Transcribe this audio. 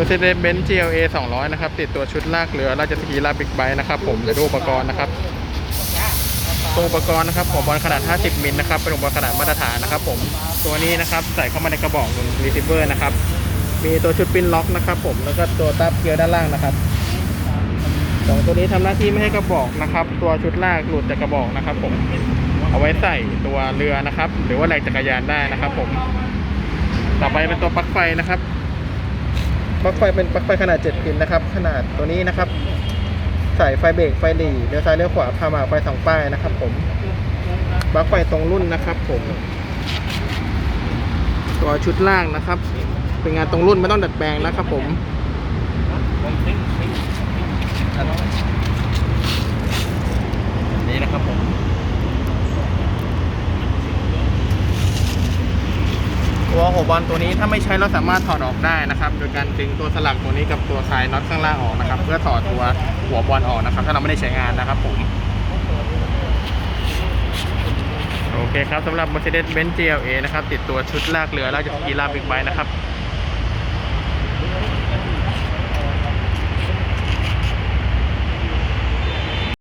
Mercedes-Benz GLA 200 นะครับ ติดตัวชุดลากเรือราชสกีลาบิ๊กไบค์นะครับ ผมเดี๋ยวดูอุปกรณ์นะครับตัวอุปกรณ์นะครับของบอลขนาด 50 มิลนะครับ เป็นอุปกรณ์ขนาดมาตรฐานนะครับ ผม ตัวนี้นะครับใส่เข้ามาในกระบอกรีเซิเวอร์นะครับ มีตัวชุดปินล็อกนะครับ ผม แล้วก็ตัวตับเกียร์ด้านล่างนะครับสองตัวนี้ทำหน้าที่ไม่ให้กระบอกนะครับ ตัวชุดลากหลุดจากกระบอกนะครับ ผม เอาไว้ใส่ตัวเรือนะครับ หรือว่าแรงจักรยานได้นะครับ ผม ต่อไปเป็นตัวปลั๊กไฟนะครับ ปลั๊กไฟเป็นปลั๊กไฟขนาด 7 พินนะครับ ขนาดตัวนี้นะครับใส่ไฟเบรกไฟหลีเลี้ยวซ้ายเลี้ยวขวาพามาไฟสองป้ายนะครับ ผมปลั๊กไฟตรงรุ่นนะครับ ผมตัวชุดล่างนะครับ เป็นงานตรงรุ่นไม่ต้องดัดแปลงนะครับ ผม นี่นะครับผม ตัวหัวบอลตัวนี้ถ้าไม่ใช้เราสามารถถอดออกได้นะครับโดยการดึงตัวสลักตัวนี้กับตัวคลายน็อตข้างล่างออกนะครับ เพื่อถอดตัวหัวบอลออกนะครับ ถ้าเราไม่ได้ใช้งานนะครับผมโอเคครับสำหรับ Mercedes-Benz GLA นะครับติดตัวชุดลากเรือลากจากกีฬาบิ๊กไบค์นะครับ